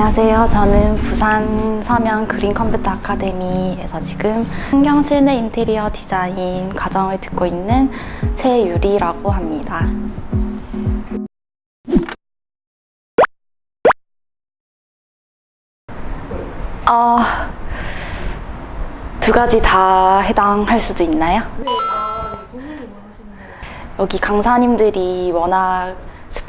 안녕하세요. 저는 부산 서면 그린 컴퓨터 아카데미에서 지금 환경 실내 인테리어 디자인 과정을 듣고 있는 최유리라고 합니다. 어, 두 가지 다 해당할 수도 있나요? 네, 아, 네. 여기 강사님들이 워낙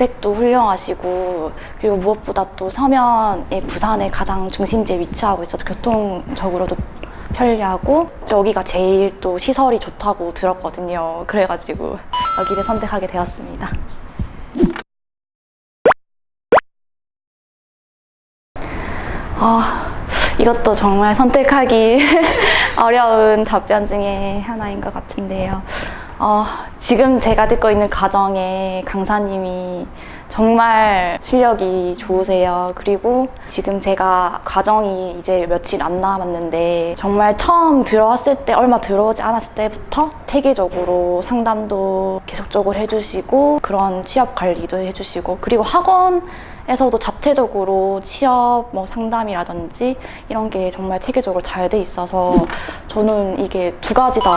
스펙도 훌륭하시고 그리고 무엇보다 또 서면이 부산의 가장 중심지에 위치하고 있어서 교통적으로도 편리하고 여기가 제일 또 시설이 좋다고 들었거든요. 그래가지고 여기를 선택하게 되었습니다. 아, 이것도 정말 선택하기 어려운 답변 중에 하나인 것 같은데요. 어, 지금 제가 듣고 있는 가정에 강사님이 정말 실력이 좋으세요. 그리고 지금 제가 과정이 이제 며칠 안 남았는데 정말 처음 들어왔을 때 얼마 들어오지 않았을 때부터 체계적으로 상담도 계속적으로 해주시고 그런 취업 관리도 해주시고 그리고 학원 에서도 자체적으로 취업 뭐 상담이라든지 이런 게 정말 체계적으로 잘 돼 있어서 저는 이게 두 가지 다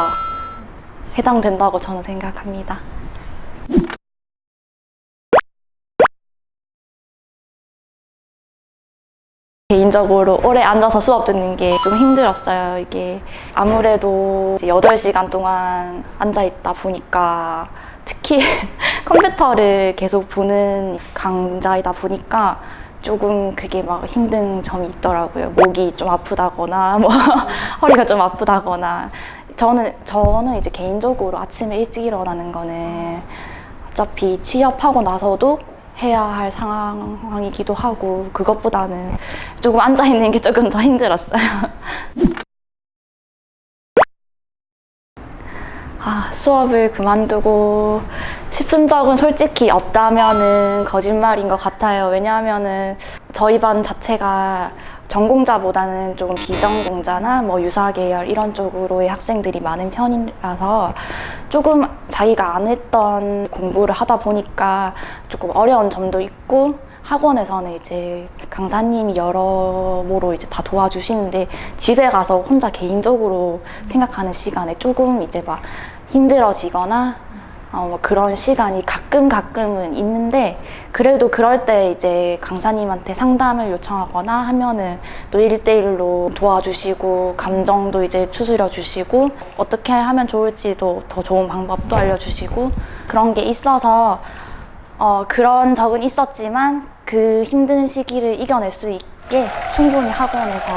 해당된다고 저는 생각합니다. 개인적으로 오래 앉아서 수업 듣는 게 좀 힘들었어요. 이게 아무래도 이제 8시간 동안 앉아있다 보니까 특히 컴퓨터를 계속 보는 강좌이다 보니까 조금 그게 막 힘든 점이 있더라고요. 목이 좀 아프다거나 뭐 허리가 좀 아프다거나 저는 저는 이제 개인적으로 아침에 일찍 일어나는 거는 어차피 취업하고 나서도 해야 할 상황이기도 하고 그것보다는 조금 앉아 있는 게 조금 더 힘들었어요. 아, 수업을 그만두고 싶은 적은 솔직히 없다면은 거짓말인 것 같아요. 왜냐하면은 저희 반 자체가 전공자보다는 조금 비전공자나 뭐 유사 계열 이런 쪽으로의 학생들이 많은 편이라서 조금 자기가 안 했던 공부를 하다 보니까 조금 어려운 점도 있고 학원에서는 이제 강사님이 여러모로 이제 다 도와주시는데 집에 가서 혼자 개인적으로 생각하는 시간에 조금 이제 막 힘들어지거나 어, 뭐 그런 시간이 가끔 가끔은 있는데 그래도 그럴 때 이제 강사님한테 상담을 요청하거나 하면은 또 1대1로 도와주시고 감정도 이제 추스려 주시고 어떻게 하면 좋을지도 더 좋은 방법도 알려주시고 그런 게 있어서 어, 그런 적은 있었지만 그 힘든 시기를 이겨낼 수 있게 충분히 학원에서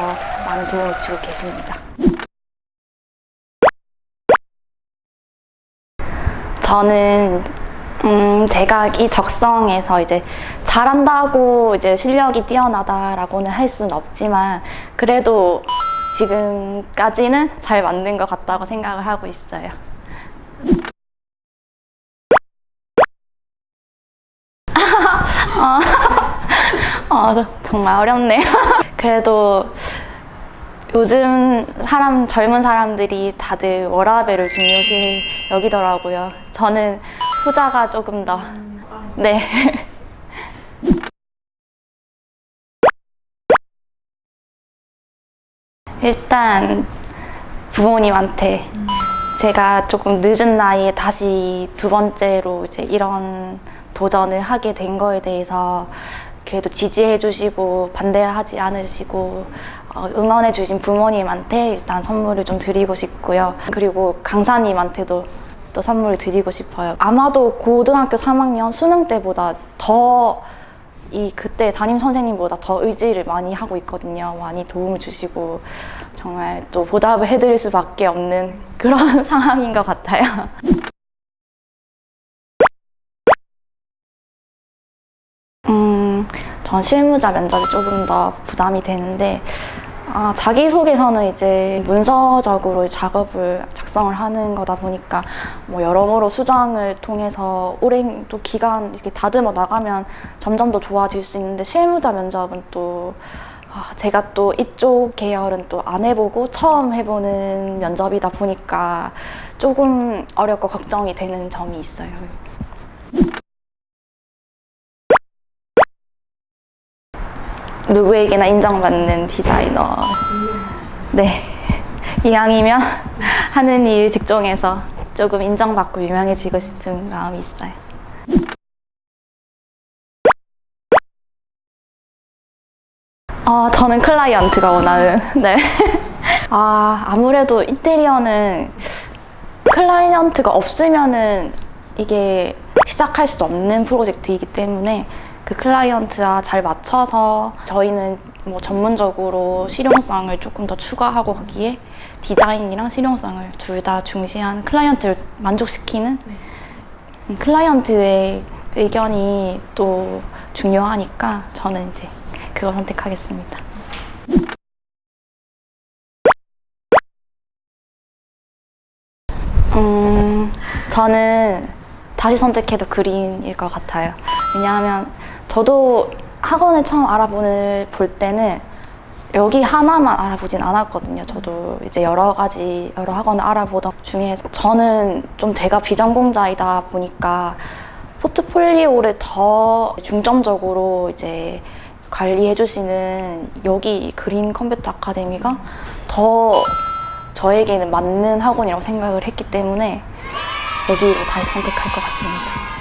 많은 도움을 주고 계십니다. 저는 음, 제가 이 적성에서 이제 잘한다고 이제 실력이 뛰어나다라고는 할 수는 없지만 그래도 지금까지는 잘 맞는 것 같다고 생각을 하고 있어요. 어, 어, 정말 어렵네요. 그래도 요즘 사람 젊은 사람들이 다들 워라밸을 중요시 여기더라고요. 저는 후자가 조금 더 네. 일단 부모님한테 제가 조금 늦은 나이에 다시 두 번째로 이제 이런 도전을 하게 된 거에 대해서 그래도 지지해 주시고 반대하지 않으시고 어, 응원해 주신 부모님한테 일단 선물을 좀 드리고 싶고요. 그리고 강사님한테도 또 선물을 드리고 싶어요. 아마도 고등학교 3학년 수능 때보다 더 이 그때 담임 선생님보다 더 의지를 많이 하고 있거든요. 많이 도움을 주시고 정말 또 보답을 해드릴 수밖에 없는 그런 상황인 것 같아요. 전 실무자 면접이 조금 더 부담이 되는데 아, 자기소개서는 이제 문서적으로 작업을 작성을 하는 거다 보니까 뭐 여러모로 수정을 통해서 오랜 또 기간 이렇게 다듬어 나가면 점점 더 좋아질 수 있는데 실무자 면접은 또 아, 제가 또 이쪽 계열은 또 안 해보고 처음 해보는 면접이다 보니까 조금 어렵고 걱정이 되는 점이 있어요. 누구에게나 인정받는 디자이너. 네. 이왕이면 하는 일 직종에서 조금 인정받고 유명해지고 싶은 마음이 있어요. 아, 저는 클라이언트가 원하는, 네. 아, 아무래도 인테리어는 클라이언트가 없으면은 이게 시작할 수 없는 프로젝트이기 때문에 그 클라이언트와 잘 맞춰서 저희는 뭐 전문적으로 실용성을 조금 더 추가하고 하기에 디자인이랑 실용성을 둘 다 중시한 클라이언트를 만족시키는 네. 음, 클라이언트의 의견이 또 중요하니까 저는 이제 그거 선택하겠습니다. 음, 저는 다시 선택해도 그린일 것 같아요. 왜냐하면 저도 학원을 처음 알아보는 볼 때는 여기 하나만 알아보진 않았거든요. 저도 이제 여러 가지 여러 학원을 알아보던 중에 저는 좀 제가 비전공자이다 보니까 포트폴리오를 더 중점적으로 이제 관리해 주시는 여기 그린 컴퓨터 아카데미가 더 저에게는 맞는 학원이라고 생각을 했기 때문에 여기로 다시 선택할 것 같습니다.